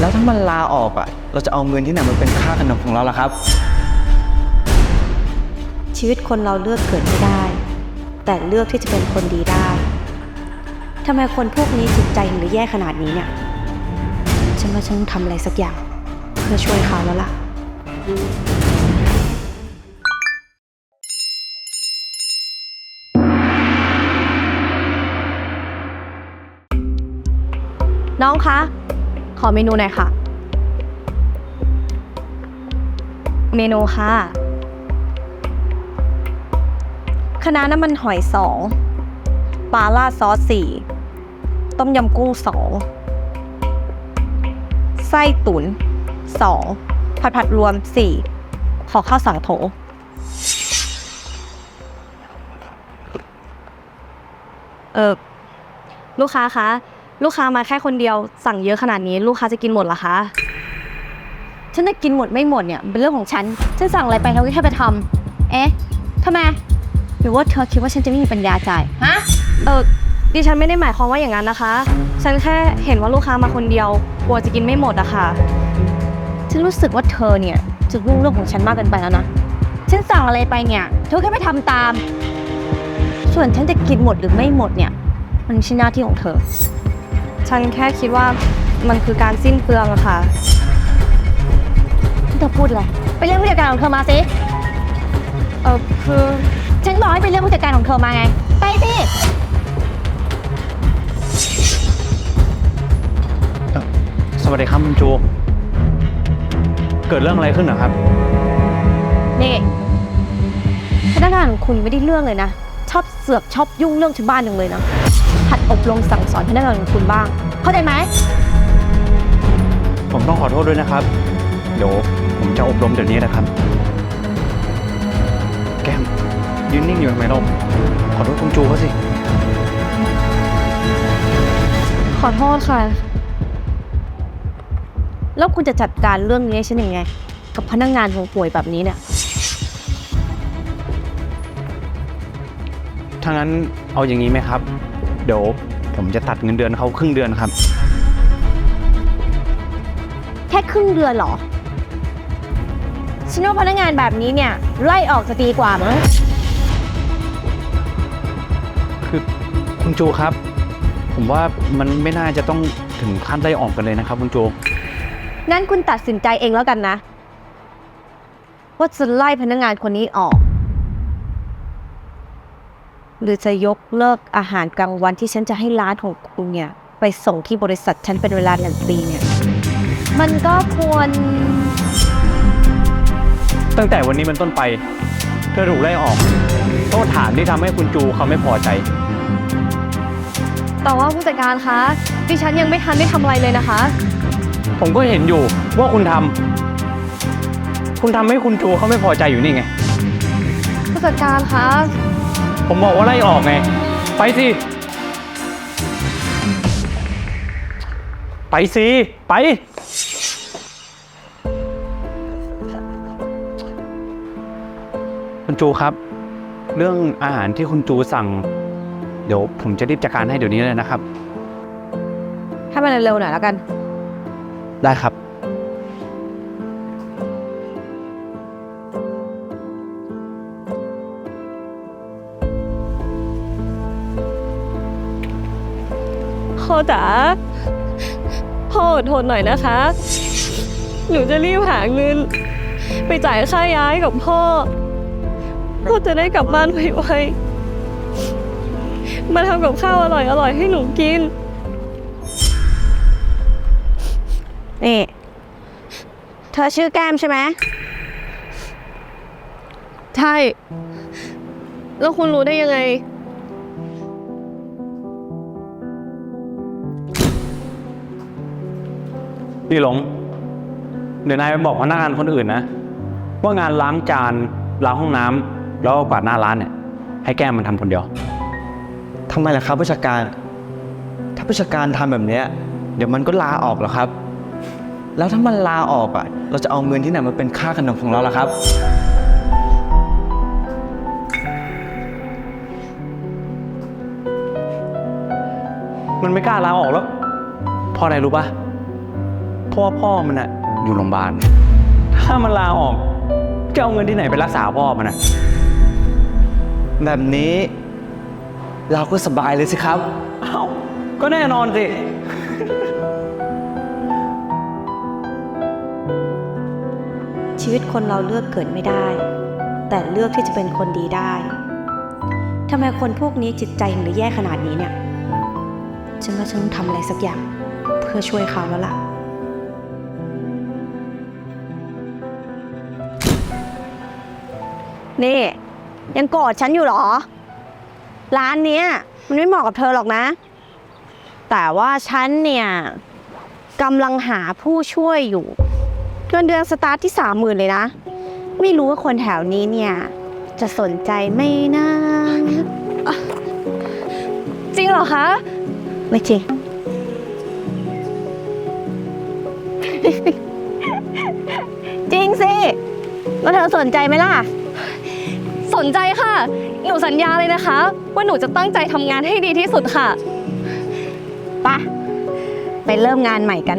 แล้วถ้ามันลาออกอะ เราจะเอาเงินที่ไหนมาเป็นค่าขนมของเราล่ะครับ ชีวิตคนเราเลือกเกิดไม่ได้ แต่เลือกที่จะเป็นคนดีได้ทำไมคนพวกนี้จิตใจถึงได้แย่ขนาดนี้เนี่ย ฉันว่าฉันต้องทำอะไรสักอย่าง เพื่อช่วยเขาแล้วล่ะ น้องคะ ขอเมนูหน่อยค่ะ เมนูค่ะคณะน้ำมันหอยสองปลาล่าซอสสี่ต้มยำกุ้งสองไส้ตุ๋นสองผัดผัดรวมสี่ขอข้าวสังโถเออลูกค้าคะ ลูกค้ามาแค่คนเดียวสั่งเยอะขนาดนี้ ลูกค้าจะกินหมดเหรอคะ ฉันจะกินหมดไม่หมดเนี่ยเป็นเรื่องของฉัน ฉันสั่งอะไรไปเธอก็แค่ไปทำเอ๊ะทำไม หรือว่าเธอคิดว่าฉันจะไม่มีปัญญาจ่าย ฮะ เออดิฉันไม่ได้หมายความว่าอย่างนั้นนะคะ ฉันแค่เห็นว่าลูกค้ามาคนเดียว กลัวจะกินไม่หมดอะค่ะ ฉันรู้สึกว่าเธอเนี่ยจะรุ่งเรื่องของฉันมากเกินไปแล้วนะ ฉันสั่งอะไรไปเนี่ยเธอแค่ไปทำตาม ส่วนฉันจะกินหมดหรือไม่หมดเนี่ย มันไม่ใช่หน้าที่ของเธอ ฉันแค่คิดว่ามันคือการสิ้นเปลืองอะค่ะ เธอพูดอะไร ไปเรียกผู้จัดการของเธอมาสิ เออคือฉันบอกให้ไปเรียกผู้จัดการของเธอมาไง ไปสิ สวัสดีครับคุณจู เกิดเรื่องอะไรขึ้นเหรอครับ นี่พนักงานของคุณไม่ได้เรื่องเลยนะ ชอบเสือกชอบยุ่งเรื่องชาวบ้านจังเลยนะ หัดอบรมสั่งสอนพนักงานของคุณบ้าง เข้าใจไหม ผมต้องขอโทษด้วยนะครับ เดี๋ยวผมจะอบรมเดี๋ยวนี้นะครับ แก้มยืนนิ่งอยู่ทำไมเราขอโทษคุณจูเขาสิ ขอโทษค่ะ แล้วคุณจะจัดการเรื่องนี้ให้ฉันยังไง กับพนักงานของป่วยแบบนี้เนี่ย ถ้างั้นเอาอย่างนี้ไหมครับเดี๋ยวผมจะตัดเงินเดือนเขาครึ่งเดือนครับ แค่ครึ่งเดือนเหรอ ฉันว่าพนักงานแบบนี้เนี่ย ไล่ออกจะดีกว่ามั้ง คือคุณจูครับ ผมว่ามันไม่น่าจะต้องถึงขั้นไล่ออกกันเลยนะครับ คุณจู งั้นคุณตัดสินใจเองแล้วกันนะ ว่าจะไล่พนักงานคนนี้ออก หรือจะยกเลิกอาหารกลางวันที่ฉันจะให้ร้านของคุณเนี่ยไปส่งที่บริษัทฉันเป็นเวลาหนึ่งปีเนี่ยมันก็ควร ตั้งแต่วันนี้เป็นต้นไป เธอถูกไล่ออก โทษฐานที่ทำให้คุณจูเขาไม่พอใจ แต่ว่าผู้จัดการคะ ดิฉันยังไม่ทันได้ทำอะไรเลยนะคะ ผมก็เห็นอยู่ว่าคุณทำคุณทำให้คุณจูเขาไม่พอใจอยู่นี่ไง ผู้จัดการคะ ผมบอกว่าไล่ออกไง ไปสิ ไปสิ ไป คุณจูครับ เรื่องอาหารที่คุณจูสั่ง เดี๋ยวผมจะรีบจัดการให้เดี๋ยวนี้เลยนะครับ ให้มันเร็วๆหน่อยแล้วกัน ได้ครับ พ่อจ๋าพ่ออดทนหน่อยนะคะ หนูจะรีบหาเงิน ไปจ่ายค่าย้ายกับพ่อ พ่อจะได้กลับบ้านไวๆมาทำกับข้าวอร่อยๆให้หนูกิน นี่ เธอชื่อแก้มใช่ไหม ใช่ แล้วคุณรู้ได้ยังไง พี่หลง เดี๋ยวนายไปบอกพนักงานคนอื่นนะ ว่างานล้างจานล้างห้องน้ำแล้วก็กวาดหน้าร้านเนี่ย ให้แก้มมันทำคนเดียว ทำไมล่ะครับผู้จัดการ ถ้าผู้จัดการทำแบบเนี้ยเดี๋ยวมันก็ลาออกแล้วครับ แล้วถ้ามันลาออกอะ เราจะเอาเงินที่ไหนมาเป็นค่าขนมของเราล่ะครับ มันไม่กล้าลาออกแล้วเพราะอะไรรู้ปะ เพราะว่าพ่อมันอะอยู่โรงพยาบาล ถ้ามันลาออกจะเอาเงินที่ไหนไปรักษาพ่อมันอะแบบนี้เราก็สบายเลยสิครับ เอ้า ก็แน่นอนสิ ชีวิตคนเราเลือกเกิดไม่ได้ แต่เลือกที่จะเป็นคนดีได้ทำไมคนพวกนี้จิตใจถึงได้แย่ขนาดนี้เนี่ย ฉันว่าฉันต้องทำอะไรสักอย่าง เพื่อช่วยเขาแล้วล่ะ นี่ ยังโกรธฉันอยู่เหรอ ร้านเนี้ยมันไม่เหมาะกับเธอหรอกนะ แต่ว่าฉันเนี่ยกำลังหาผู้ช่วยอยู่เงินเดือนสตาร์ทที่สามหมื่นเลยนะ ไม่รู้ว่าคนแถวนี้เนี่ย จะสนใจไหมนะจริงเหรอคะ ไม่จริง จริงสิแล้วเธอสนใจไหมล่ะ สนใจค่ะ หนูสัญญาเลยนะคะ ว่าหนูจะตั้งใจทำงานให้ดีที่สุดค่ะ ปะไปเริ่มงานใหม่กัน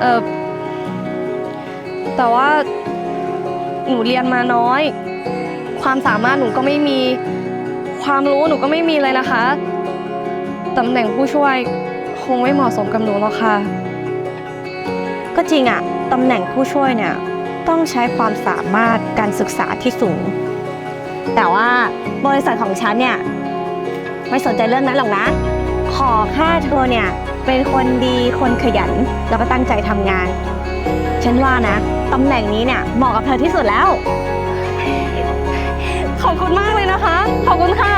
เออแต่ว่าหนูเรียนมาน้อย ความสามารถหนูก็ไม่มี ความรู้หนูก็ไม่มีเลยนะคะตำแหน่งผู้ช่วยคงไม่เหมาะสมกับหนูหรอกค่ะ ก็จริงอะตำแหน่งผู้ช่วยเนี่ย ต้องใช้ความสามารถการศึกษาที่สูง แต่ว่าบริษัทของฉันเนี่ยไม่สนใจเรื่องนั้นหรอกนะ ขอแค่เธอเนี่ยเป็นคนดีคนขยันแล้วก็ตั้งใจทำงาน ฉันว่านะตำแหน่งนี้เนี่ยเหมาะกับเธอที่สุดแล้ว ขอบคุณมากเลยนะคะ ขอบคุณค่ะ